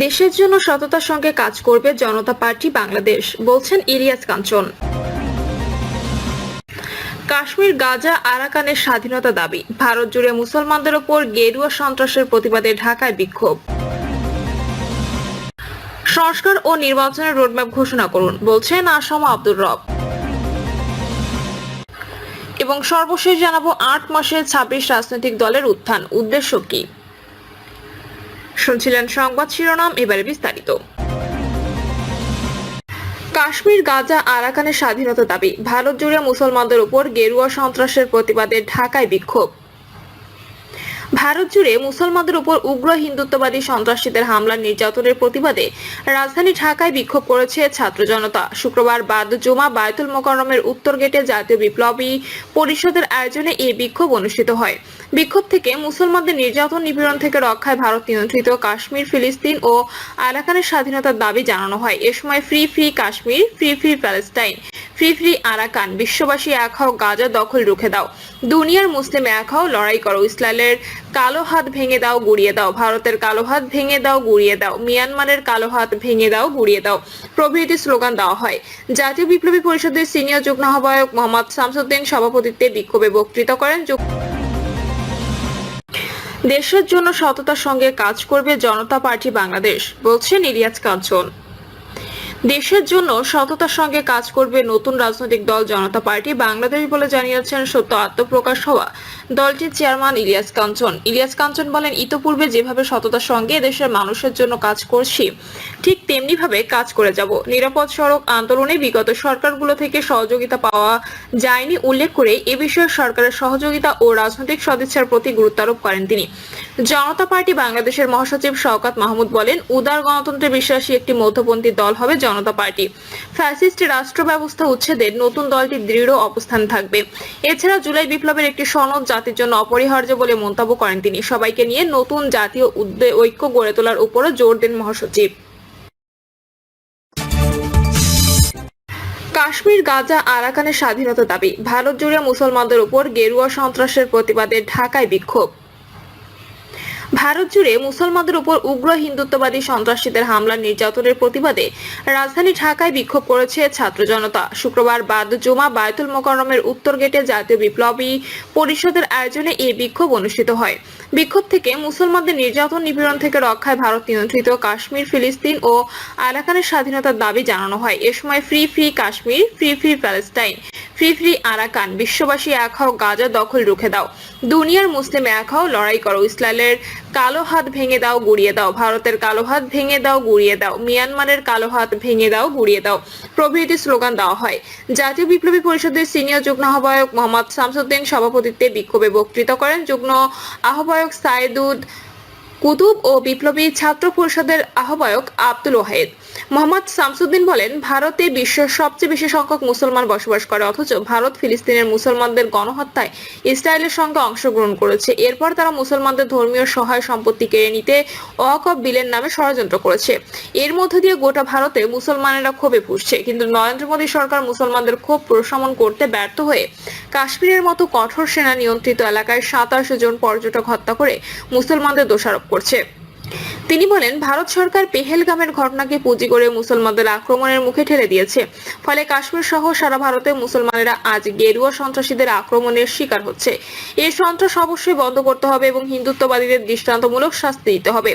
দেশের জন্য সততার সঙ্গে কাজ করবে জনতা পার্টি বাংলাদেশ, বলছেন ইলিয়াস কাঞ্চন। কাশ্মীর, গাজা, আরাকানের স্বাধীনতা দাবি। ভারত জুড়ে মুসলমানদের ওপর গেরুয়া সন্ত্রাসের প্রতিবাদে ঢাকায় বিক্ষোভ। সংস্কার ও নির্বাচনের রোডম্যাপ ঘোষণা করুন, বলছেন আসাম আব্দুর রব। এবং সর্বশেষ জানাব, আট মাসের ছাব্বিশ রাজনৈতিক দলের উত্থান, উদ্দেশ্য কি? শুনছিলেন সংবাদ শিরোনাম, এবারে বিস্তারিত। কাশ্মীর, গাজা, আরাকানের স্বাধীনতা দাবি। ভারত জুড়ে মুসলমানদের উপর গেরুয়া সন্ত্রাসের প্রতিবাদে ঢাকায় বিক্ষোভ। ভারত জুড়ে মুসলমানদের উপর উগ্র হিন্দুত্ববাদী সন্ত্রাসীদের হামলা নির্যাতনের প্রতিবাদে রাজধানী ঢাকায় বিক্ষোভ করেছে ছাত্র জনতা। শুক্রবার বাদ জুমা বায়তুল মোকাররমের উত্তর গেটে জাতীয় বিপ্লবী পরিষদের আয়োজনে এই বিক্ষোভ অনুষ্ঠিত হয়। বিক্ষোভ থেকে মুসলমানদের নির্যাতন নিপীড়ন থেকে রক্ষায় ভারত নিয়ন্ত্রিত কাশ্মীর, ফিলিস্তিন ও আরাকানের স্বাধীনতার দাবি জানানো হয়। এ সময় free free Kashmir, free free Palestine free Arakan, বিশ্ববাসী এক হও গাজা দখল রুখে দাও। দুনিয়ার মুসলিম এক হও লড়াই করো। ইসরায়েলের কালো হাত ভেঙে দাও, গুড়িয়ে দাও। ভারতের কালো হাত ভেঙে দাও, গুড়িয়ে দাও। মিয়ানমারের কালো হাত ভেঙে দাও, গুড়িয়ে দাও। প্রভৃতি স্লোগান দেওয়া হয়। জাতীয় বিপ্লবী পরিষদের সিনিয়র যুগ্ম আহ্বায়ক মোহাম্মদ শামসুদ্দিন সভাপতিত্বে বিক্ষোভে বক্তৃতা করেন দেশের জন্য সততার সঙ্গে কাজ করবে জনতা পার্টি বাংলাদেশ, বলছেন ইলিয়াস কাঞ্চন। দেশের জন্য সততার সঙ্গে কাজ করবে নতুন রাজনৈতিক দল জনতা পার্টি। বাংলাদেশ বলে জানিয়েছেন সত্য আত্মপ্রকাশ হওয়া দলটির চেয়ারম্যান ইলিয়াস কাঞ্চন। ইলিয়াস কাঞ্চন বলেন, ইতোপূর্বে যেভাবে সততার সঙ্গে দেশের মানুষের জন্য কাজ করছি, ঠিক তেমনি ভাবে কাজ করে যাব। নিরাপদ সড়ক আন্দোলনে বিগত সরকারগুলো থেকে সহযোগিতা পাওয়া যায়নি। উল্লেখ করে এ বিষয়ে সরকারের সহযোগিতা ও রাজনৈতিক সদিচ্ছার প্রতি গুরুত্ব আরোপ করেন তিনি। জনতা পার্টি বাংলাদেশের মহাসচিব শওকাত মাহমুদ বলেন, উদার গণতন্ত্রে বিশ্বাসী একটি মধ্যপন্থী দল হবে জনতা পার্টি। ফ্যাসিস্ট রাষ্ট্র ব্যবস্থা উচ্ছেদের নতুন দলটি দৃঢ় অবস্থান থাকবে। এছাড়া জুলাই বিপ্লবের একটি সনদ জাতির জন্য অপরিহার্য বলে মন্তব্য করেন তিনি। সবাইকে নিয়ে নতুন জাতীয় ঐক্য গড়ে তোলার উপরও জোর দেন মহাসচিব। কাশ্মীর, গাজা, আরাকানের স্বাধীনতা দাবি। ভারত জুড়ে মুসলমানদের উপর গেরুয়া সন্ত্রাসের প্রতিবাদে ঢাকায় বিক্ষোভ। ভারত জুড়ে মুসলমানদের উপর উগ্র হিন্দুত্ববাদী সন্ত্রাসীদের হামলা নির্যাতনের প্রতিবাদে রাজধানী ঢাকায় বিক্ষোভ করেছে ছাত্র জনতা। শুক্রবার বাদ জুমা বায়তুল মোকাররমের উত্তর গেটে জাতীয় বিপ্লবী পরিষদের আয়োজনে এই বিক্ষোভ অনুষ্ঠিত হয়। বিক্ষোভ থেকে মুসলমানদের নির্যাতন নিপীড়ন থেকে রক্ষায় ভারত নিয়ন্ত্রিত কাশ্মীর, ফিলিস্তিন ও আরাকানের স্বাধীনতার দাবি জানানো হয়। এ সময় free free Kashmir, free free Palestine free free Arakan, বিশ্ববাসী এক হও গাজা দখল রুখে দাও। দুনিয়ার মুসলিম এক হও লড়াই করো। ইসরায়েলের কালো হাত ভেঙে দাও, গুড়িয়ে দাও। ভারতের কালো হাত ভেঙে দাও, গুড়িয়ে দাও। মিয়ানমারের কালো হাত ভেঙে দাও, গুড়িয়ে দাও। প্রভৃতি স্লোগান দেওয়া হয়। জাতীয় বিপ্লবী পরিষদের সিনিয়র যুগ্ম আহ্বায়ক মোহাম্মদ শামসুদ্দিন সভাপতিত্বে বিক্ষোভে বক্তৃতা করেন যুগ্ম আহ্বায়ক সাইদুদ কুতুব ও বিপ্লবী ছাত্র পরিষদের আহ্বায়ক আব্দুল ওয়াহেদ। মোহাম্মদ শামসুদ্দিন বলেন, ভারতে বিশ্বের সবচেয়ে বেশি সংখ্যক মুসলমান বসবাস করে, অথচ ভারত ফিলিস্তিনের মুসলমানদের গণহত্যায় ইসরায়েলের সঙ্গে অংশগ্রহণ করেছে। এরপর তারা মুসলমানদের ধর্মীয় সহায় সম্পত্তি কেড়ে নিতে ওয়াকফ বিলের নামে ষড়যন্ত্র করেছে। এর মধ্য দিয়ে গোটা ভারতে মুসলমানেরা ক্ষোভে ফুসছে কিন্তু নরেন্দ্র মোদী সরকার মুসলমানদের ক্ষোভ প্রশমন করতে ব্যর্থ হয়ে কাশ্মীরের মতো কঠোর সেনা নিয়ন্ত্রিত এলাকায় সাতাশ জন পর্যটক হত্যা করে মুসলমানদের দোষারোপ করছে। তিনি বলেন, ভারত সরকার পেহেলগামের ঘটনাকে পুঁজি করে মুসলমানদের আক্রমণের মুখে ঠেলে দিয়েছে। ফলে কাশ্মীর সহ সারা ভারতে মুসলমানেরা আজ গেরুয়া সন্ত্রাসীদের আক্রমণের শিকার হচ্ছে। এই সন্ত্রাস অবশ্যই বন্ধ করতে হবে এবং হিন্দুত্ববাদীদের দৃষ্টান্তমূলক শাস্তি দিতে হবে।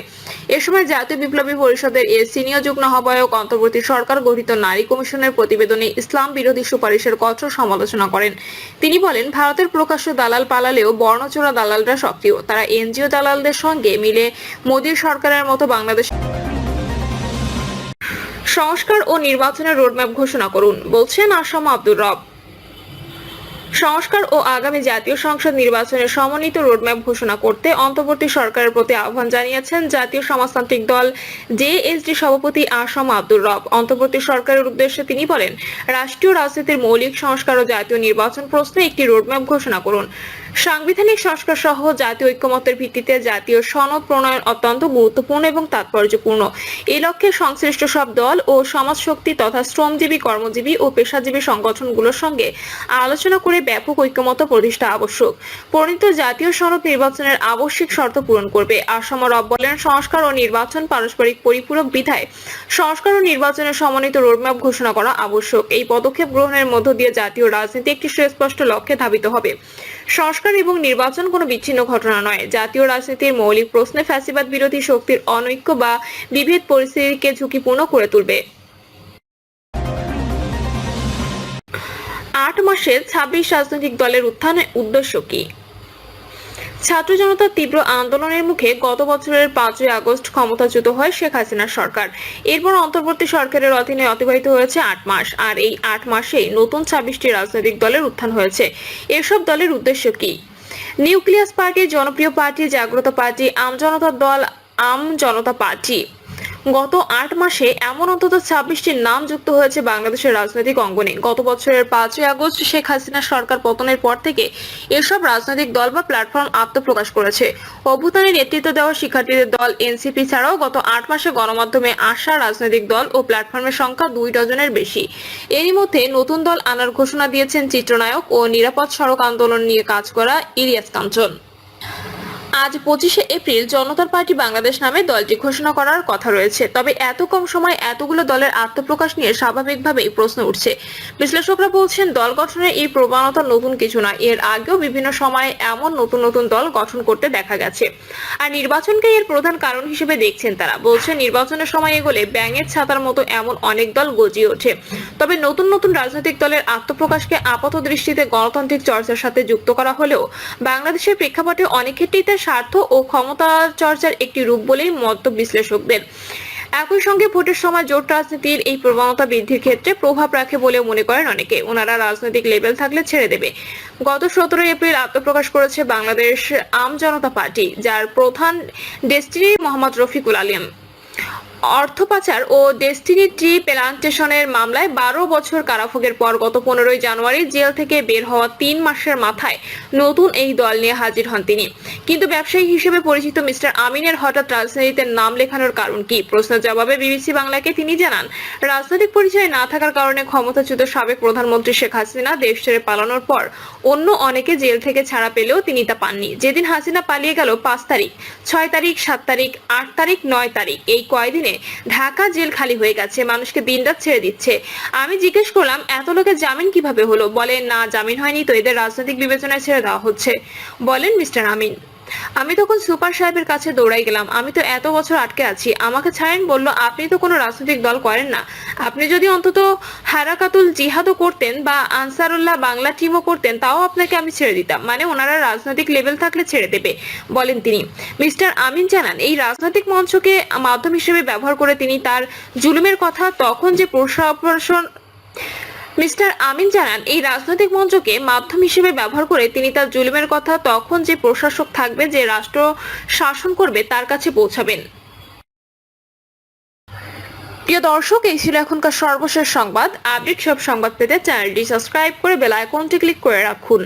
এ সময় জাতীয় বিপ্লবী পরিষদের এর সিনিয়র যুগ্ম আহ্বায়ক, অন্তর্বর্তী সরকার গঠিত নারী কমিশনের প্রতিবেদনে ইসলাম বিরোধী সুপারিশের কঠোর সমালোচনা করেন। তিনি বলেন, ভারতের প্রকাশ্য দালাল পালালেও বর্ণচোরা দালালরা সক্রিয়। তারা এনজিও দালালদের সঙ্গে মিলে মোদীর সরকারের মতো বাংলাদেশ সংস্কার ও নির্বাচনের রোডম্যাপ ঘোষণা করুন, বলছেন আসাম আব্দুর রব। সংস্কার ও আগামী জাতীয় সংসদ নির্বাচনের সমন্বিত রোডম্যাপ ঘোষণা করতে অন্তর্বর্তী সরকারের প্রতি আহ্বান জানিয়েছেন জাতীয় সমাজতান্ত্রিক দল জেএসডি সভাপতি আসম আব্দুর রব। অন্তর্বর্তী সরকারের উদ্দেশ্যে তিনি বলেন, রাষ্ট্রীয় রাজনীতির মৌলিক সংস্কার ও জাতীয় নির্বাচন প্রশ্নে একটি রোডম্যাপ ঘোষণা করুন। সাংবিধানিক সংস্কার সহ জাতীয় ঐক্যমতের ভিত্তিতে জাতীয় সনদ প্রণয়ন অত্যন্ত গুরুত্বপূর্ণ এবং তাৎপর্যপূর্ণ। এই লক্ষ্যে সংশ্লিষ্ট সব দল ও সমাজ শক্তি তথা শ্রমজীবী, কর্মজীবী ও পেশাজীবী সংগঠনগুলোর সঙ্গে আলোচনা করে ব্যাপক ঐক্যমত প্রতিষ্ঠা আবশ্যক। পরিণত জাতীয় সনদ নির্বাচনের আবশ্যিক শর্ত পূরণ করবে। আসাম রব বলেন, সংস্কার ও নির্বাচন পারস্পরিক পরিপূরক বিধায় সংস্কার ও নির্বাচনের সমন্বিত রোডম্যাপ ঘোষণা করা আবশ্যক। এই পদক্ষেপ গ্রহণের মধ্য দিয়ে জাতীয় রাজনীতি একটি সুস্পষ্ট লক্ষ্যে ধাবিত হবে। সংস্কার এবং নির্বাচন কোনো বিচ্ছিন্ন ঘটনা নয়। জাতীয় রাজনীতির মৌলিক প্রশ্নে ফ্যাসিবাদ বিরোধী শক্তির অনৈক্য বা বিভেদ পরিস্থিতিকে ঝুঁকিপূর্ণ করে তুলবে। আট মাসে ছাব্বিশ রাজনৈতিক দলের উত্থানের উদ্দেশ্য কি? ছাত্র জনতার তীব্র আন্দোলনের মুখে গত বছরের পাঁচই আগস্ট ক্ষমতাচ্যুত হয় শেখ হাসিনার সরকার। এরপর অন্তর্বর্তী সরকারের অধীনে অতিবাহিত হয়েছে আট মাস। আর এই আট মাসে নতুন ছাব্বিশটি রাজনৈতিক দলের উত্থান হয়েছে। এসব দলের উদ্দেশ্য কি? Nucleus party Janapriya party Jagrata party Aam Janata Dal, Aam Janata party. গত আট মাসে এমন অন্তত ছাব্বিশটি নাম যুক্ত হয়েছে বাংলাদেশের রাজনৈতিক অঙ্গনে। গত বছরের পাঁচই আগস্ট শেখ হাসিনা সরকার পতনের পর থেকে এসব রাজনৈতিক দল বা প্ল্যাটফর্ম আত্মপ্রকাশ করেছে। অভ্যুত্থানে নেতৃত্ব দেওয়া শিক্ষার্থীদের দল এনসিপি ছাড়াও গত আট মাসে গণমাধ্যমে আসা রাজনৈতিক দল ও প্ল্যাটফর্মের সংখ্যা দুই ডজনের বেশি। এরই মধ্যে নতুন দল আনার ঘোষণা দিয়েছেন চিত্রনায়ক ও নিরাপদ সড়ক আন্দোলন নিয়ে কাজ করা ইলিয়াস কাঞ্চন। আজ পঁচিশে এপ্রিল জনতার পার্টি বাংলাদেশ নামে দলটি ঘোষণা করার কথা রয়েছে। তবে এত কম সময় এতগুলো দলের আত্মপ্রকাশ নিয়ে স্বাভাবিকভাবেই প্রশ্ন উঠছে। বিশ্লেষকরা বলছেন, দল গঠনের এই প্রবণতা নতুন কিছু নয়। এর আগেও বিভিন্ন সময়ে এমন নতুন নতুন দল গঠন করতে দেখা গেছে। আর নির্বাচনকে এর প্রধান কারণ হিসেবে দেখছেন তারা। বলছেন, নির্বাচনের সময় এগোলে ব্যাঙের ছাতার মতো এমন অনেক দল গজিয়ে ওঠে। তবে নতুন নতুন রাজনৈতিক দলের আত্মপ্রকাশকে আপাত দৃষ্টিতে গণতান্ত্রিক চর্চার সাথে যুক্ত করা হলেও বাংলাদেশের প্রেক্ষাপটে অনেক ক্ষেত্রেই তা স্বার্থ ও ক্ষমতা চর্চার একটি রূপ বলেই মত বিশ্লেষকদের। একই সঙ্গে ভোটের সময় জোট রাজনীতির এই প্রবণতা বৃদ্ধির ক্ষেত্রে প্রভাব রাখে বলে মনে করেন অনেকে। ওনারা রাজনৈতিক লেভেল থাকলে ছেড়ে দেবে। গত সতেরো এপ্রিল আত্মপ্রকাশ করেছে বাংলাদেশ আম জনতা পার্টি, যার প্রধান ডেস্টিনি মোহাম্মদ রফিকুল আলিম। অর্থ পাচার ও ডেস্টিনি ট্রি প্লান্টেশনের মামলায় বারো বছর কারাভোগের পর গত পনেরোই জানুয়ারি জেল থেকে বের হওয়া তিন মাসের মাথায় নতুন এই দল নিয়ে হাজির হন তিনি। কিন্তু ব্যবসায়ী হিসেবে পরিচিত মিস্টার আমিনের হঠাৎ রাজনীতিতে নাম লেখানোর কারণ কি? প্রশ্নের জবাবে বিবিসি বাংলাকে তিনি জানান, রাজনৈতিক পরিচয় না থাকার কারণে ক্ষমতাচ্যুত সাবেক প্রধানমন্ত্রী শেখ হাসিনা দেশ ছেড়ে পালানোর পর অন্য অনেকে জেল থেকে ছাড়া পেলেও তিনি তা পাননি। যেদিন হাসিনা পালিয়ে গেল পাঁচ তারিখ, ছয় তারিখ, সাত তারিখ, আট তারিখ, নয় তারিখ, এই কয়দিনে ঢাকা জেল খালি হয়ে গেছে, মানুষকে দিনরাত ছেড়ে দিচ্ছে। আমি জিজ্ঞেস করলাম, এত লোকের জামিন কীভাবে হলো? বলে, না, জামিন হয়নি তো, এদের রাজনৈতিক বিবেচনায় ছেড়ে দেওয়া হচ্ছে। বলেন মিস্টার আমিন। আমি তখন সুপার সাহেবের কাছে দৌড়াই গেলাম। আমি তো এত বছর আটকে আছি। আমাকে ছাড়েন বলল, আপনি তো কোনো রাজনৈতিক দল করেন না। আপনি যদি অন্তত হারাকাতুল জিহাদও করতেন বা আনসারুল্লাহ বাংলা টিমও করতেন, তাও আপনাকে আমি ছেড়ে দিতাম। মানে ওনারা রাজনৈতিক লেভেল থাকলে ছেড়ে দেবে, বলেন তিনি। মিস্টার আমিন জানান, এই রাজনৈতিক মঞ্চকে মাধ্যম হিসেবে ব্যবহার করে তিনি তার জুলুমের কথা তখন যে প্রশাসন মিস্টার আমিন জানান, এই রাজনৈতিক মঞ্চকে মাধ্যম হিসেবে ব্যবহার করে তিনি তার জুলুমের কথা তখন যে প্রশাসক থাকবে, যে রাষ্ট্র শাসন করবে, তার কাছে পৌঁছাবেন। প্রিয় দর্শক, এই ছিল এখনকার সর্বশেষ সংবাদ। আপডেট সব সংবাদ পেতে চ্যানেলটি সাবস্ক্রাইব করে বেল আইকনটি ক্লিক করে রাখুন।